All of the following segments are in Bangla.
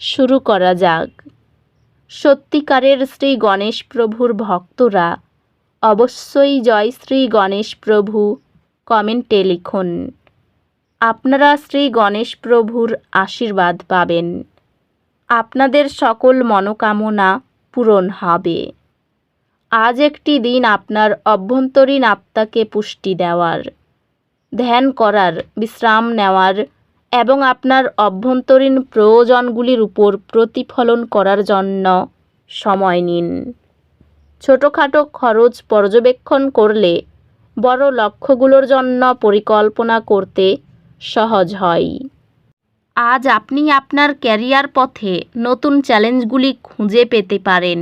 শুরু করা যাক। সত্যিকারের শ্রী গণেশ প্রভুর ভক্তরা, অবশ্যই জয় শ্রী গণেশ প্রভু, কমেন্টে লিখুন। আপনারা শ্রী গণেশ প্রভুর আশীর্বাদ পাবেন। আপনাদের সকল মনোকামনা পূরণ হবে। আজ একটি দিন আপনার অভ্যন্তরীণ আত্মাকে পুষ্টি দেওয়ার, ধ্যান করার, বিশ্রাম নেওয়ার এবং আপনার অভ্যন্তরীণ প্রয়োজনগুলির উপর প্রতিফলন করার জন্য সময় নিন। ছোটোখাটো খরচ পর্যবেক্ষণ করলে বড় লক্ষ্যগুলোর জন্য পরিকল্পনা করতে সহজ হয়। আজ আপনি আপনার ক্যারিয়ার পথে নতুন চ্যালেঞ্জগুলি খুঁজে পেতে পারেন,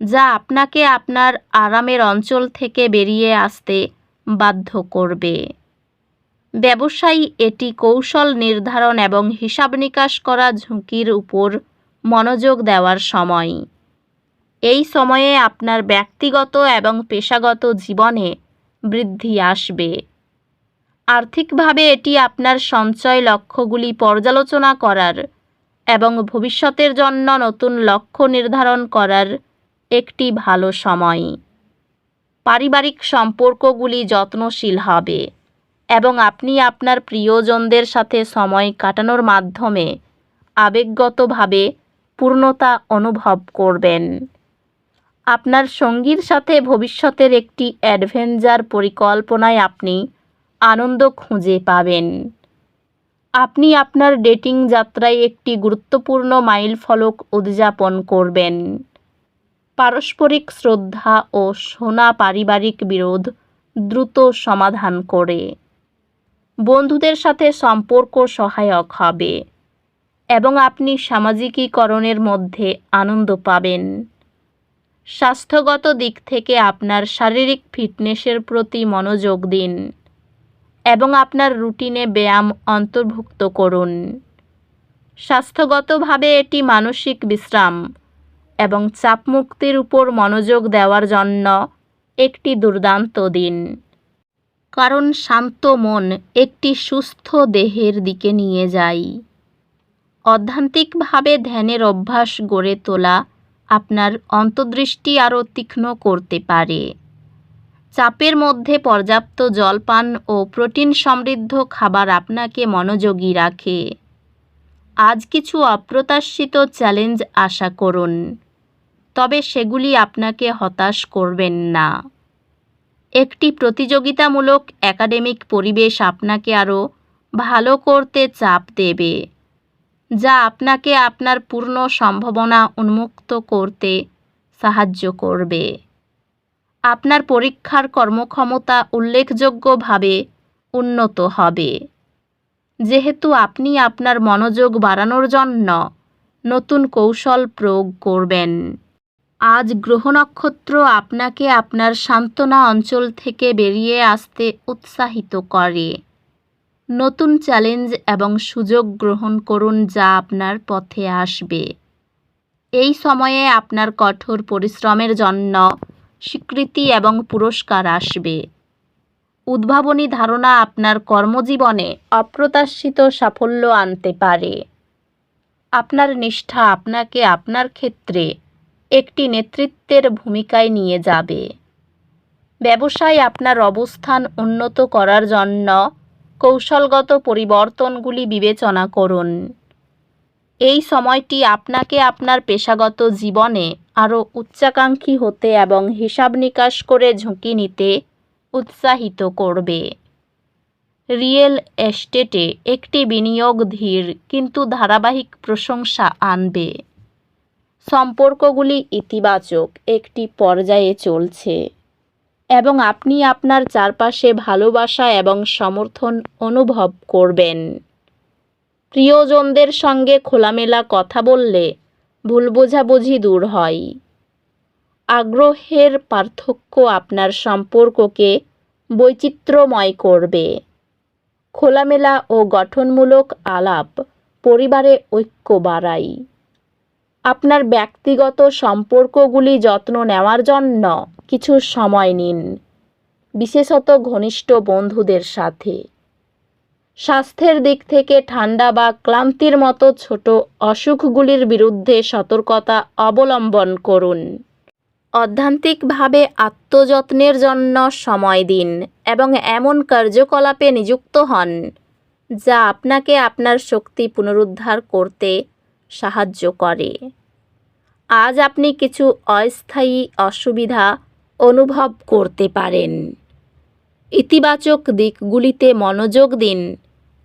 যা আপনাকে আপনার আরামের অঞ্চল থেকে বেরিয়ে আসতে বাধ্য করবে। ব্যবসায়ী এটি কৌশল নির্ধারণ এবং হিসাব নিকাশ করা ঝুঁকির উপর মনোযোগ দেওয়ার সময়। এই সময়ে আপনার ব্যক্তিগত এবং পেশাগত জীবনে বৃদ্ধি আসবে। আর্থিকভাবে এটি আপনার সঞ্চয় লক্ষ্যগুলি পর্যালোচনা করার এবং ভবিষ্যতের জন্য নতুন লক্ষ্য নির্ধারণ করার একটি ভালো সময়। পারিবারিক সম্পর্কগুলি যত্নশীল হবে। এবং আপনি আপনার প্রিয়জনদের সাথে সময় কাটানোর মাধ্যমে আবেগগতভাবে পূর্ণতা অনুভব করবেন। আপনার সঙ্গীর সাথে ভবিষ্যতের একটি অ্যাডভেঞ্চার পরিকল্পনায় আপনি আনন্দ খুঁজে পাবেন। আপনি আপনার ডেটিং যাত্রায় একটি গুরুত্বপূর্ণ মাইল ফলক উদযাপন করবেন। পারস্পরিক শ্রদ্ধা ও সোনা পারিবারিক বিরোধ দ্রুত সমাধান করে। বন্ধুদের সাথে সম্পর্ক সহায়ক হবে এবং আপনি সামাজিকীকরণের মধ্যে আনন্দ পাবেন। স্বাস্থ্যগত দিক থেকে আপনার শারীরিক ফিটনেসের প্রতি মনোযোগ দিন এবং আপনার রুটিনে ব্যায়াম অন্তর্ভুক্ত করুন। স্বাস্থ্যগতভাবে এটি মানসিক বিশ্রাম এবং চাপমুক্তির উপর মনোযোগ দেওয়ার জন্য একটি দুর্দান্ত দিন। কারণ শান্ত মন একটি সুস্থ দেহের দিকে নিয়ে যায়। অধ্যান্তিকভাবে ধ্যানের অভ্যাস গড়ে তোলা আপনার অন্তর্দৃষ্টি আরও তীক্ষ্ণ করতে পারে। চাপের মধ্যে পর্যাপ্ত জলপান ও প্রোটিন সমৃদ্ধ খাবার আপনাকে মনোযোগী রাখে। আজ কিছু অপ্রত্যাশিত চ্যালেঞ্জ আশা করুন, তবে সেগুলি আপনাকে হতাশ করবেন না। একটি প্রতিযোগিতামূলক একাডেমিক পরিবেশ আপনাকে আরও ভালো করতে চাপ দেবে, যা আপনাকে আপনার পূর্ণ সম্ভাবনা উন্মুক্ত করতে সাহায্য করবে। আপনার পরীক্ষার কর্মক্ষমতা উল্লেখযোগ্যভাবে উন্নত হবে। যেহেতু আপনি আপনার মনোযোগ বাড়ানোর জন্য নতুন কৌশল প্রয়োগ করবেন। আজ গ্রহ নক্ষত্র আপনাকে আপনার সান্ত্বনা অঞ্চল থেকে বেরিয়ে আসতে উৎসাহিত করে। নতুন চ্যালেঞ্জ এবং সুযোগ গ্রহণ করুন যা আপনার পথে আসবে। এই সময়ে আপনার কঠোর পরিশ্রমের জন্য স্বীকৃতি এবং পুরস্কার আসবে। উদ্ভাবনী ধারণা আপনার কর্মজীবনে অপ্রত্যাশিত সাফল্য আনতে পারে। আপনার নিষ্ঠা আপনাকে আপনার ক্ষেত্রে একটি নেতৃত্বের ভূমিকায় নিয়ে যাবে। ব্যবসায় আপনার অবস্থান উন্নত করার জন্য কৌশলগত পরিবর্তনগুলি বিবেচনা করুন। এই সময়টি আপনাকে আপনার পেশাগত জীবনে আরও উচ্চাকাঙ্ক্ষী হতে এবং হিসাব নিকাশ করে ঝুঁকি নিতে উৎসাহিত করবে। রিয়েল এস্টেটে একটি বিনিয়োগ ধীর কিন্তু ধারাবাহিক প্রশংসা আনবে। সম্পর্কগুলি ইতিবাচক একটি পর্যায়ে চলছে। এবং আপনি আপনার চারপাশে ভালোবাসা এবং সমর্থন অনুভব করবেন। প্রিয়জনদের সঙ্গে খোলামেলা কথা বললে ভুল বোঝাবুঝি দূর হয়। আগ্রহের পার্থক্য আপনার সম্পর্ককে বৈচিত্র্যময় করবে। খোলামেলা ও গঠনমূলক আলাপ পরিবারে ঐক্য বাড়ায়। আপনার ব্যক্তিগত সম্পর্কগুলি যত্ন নেওয়ার জন্য কিছু সময় নিন, বিশেষত ঘনিষ্ঠ বন্ধুদের সাথে। স্বাস্থ্যের দিক থেকে ঠান্ডা বা ক্লান্তির মতো ছোট অসুখগুলির বিরুদ্ধে সতর্কতা অবলম্বন করুন। অধ্যান্তিকভাবে আত্মযত্নের জন্য সময় দিন এবং এমন কার্যকলাপে নিযুক্ত হন যা আপনাকে আপনার শক্তি পুনরুদ্ধার করতে সাহায্য করে। আজ আপনি কিছু অস্থায়ী অসুবিধা অনুভব করতে পারেন। ইতিবাচক দিকগুলিতে মনোযোগ দিন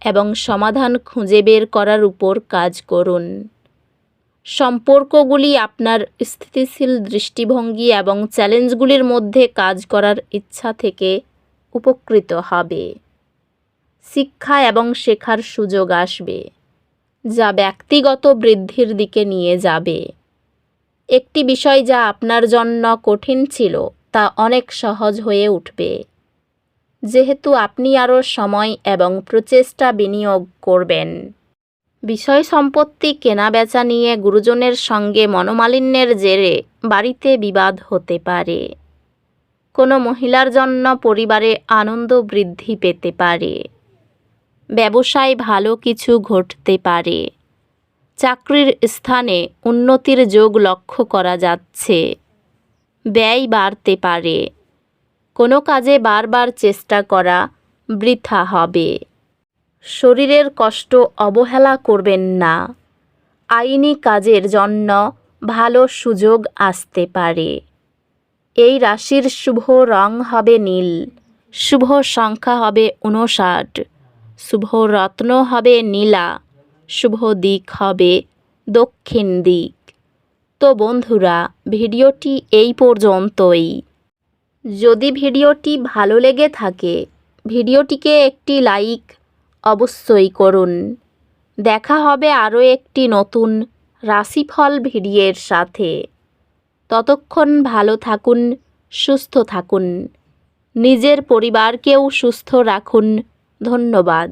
এবং সমাধান খুঁজে বের করার উপর কাজ করুন। সম্পর্কগুলি আপনার স্থিতিশীল দৃষ্টিভঙ্গি এবং চ্যালেঞ্জগুলির মধ্যে কাজ করার ইচ্ছা থেকে উপকৃত হবে। শিক্ষা এবং শেখার সুযোগ আসবে। যা ব্যক্তিগত বৃদ্ধির দিকে নিয়ে যাবে। একটি বিষয় যা আপনার জন্য কঠিন ছিল, তা অনেক সহজ হয়ে উঠবে। যেহেতু আপনি আরও সময় এবং প্রচেষ্টা বিনিয়োগ করবেন। বিষয় সম্পত্তি কেনাবেচা নিয়ে গুরুজনের সঙ্গে মনোমালিন্যের জেরে বাড়িতে বিবাদ হতে পারে। কোনো মহিলার জন্য পরিবারে আনন্দ বৃদ্ধি পেতে পারে। ব্যবসায় ভালো কিছু ঘটতে পারে। চাকরির স্থানে উন্নতির যোগ লক্ষ্য করা যাচ্ছে। ব্যয় বাড়তে পারে। কোনো কাজে বারবার চেষ্টা করা বৃথা হবে। শরীরের কষ্ট অবহেলা করবেন না। আইনি কাজের জন্য ভালো সুযোগ আসতে পারে। এই রাশির শুভ রং হবে নীল। শুভ সংখ্যা হবে উনষাট শুভ রত্ন হবে নীলা, শুভ দিক হবে দক্ষিণ দিক। তো বন্ধুরা, ভিডিওটি এই পর্যন্তই। যদি ভিডিওটি ভালো লেগে থাকে, ভিডিওটিকে একটি লাইক অবশ্যই করুন। দেখা হবে আরও একটি নতুন রাশিফল ভিডিওর সাথে। ততক্ষণ ভালো থাকুন, সুস্থ থাকুন। নিজের পরিবারকেও সুস্থ রাখুন। ধন্যবাদ।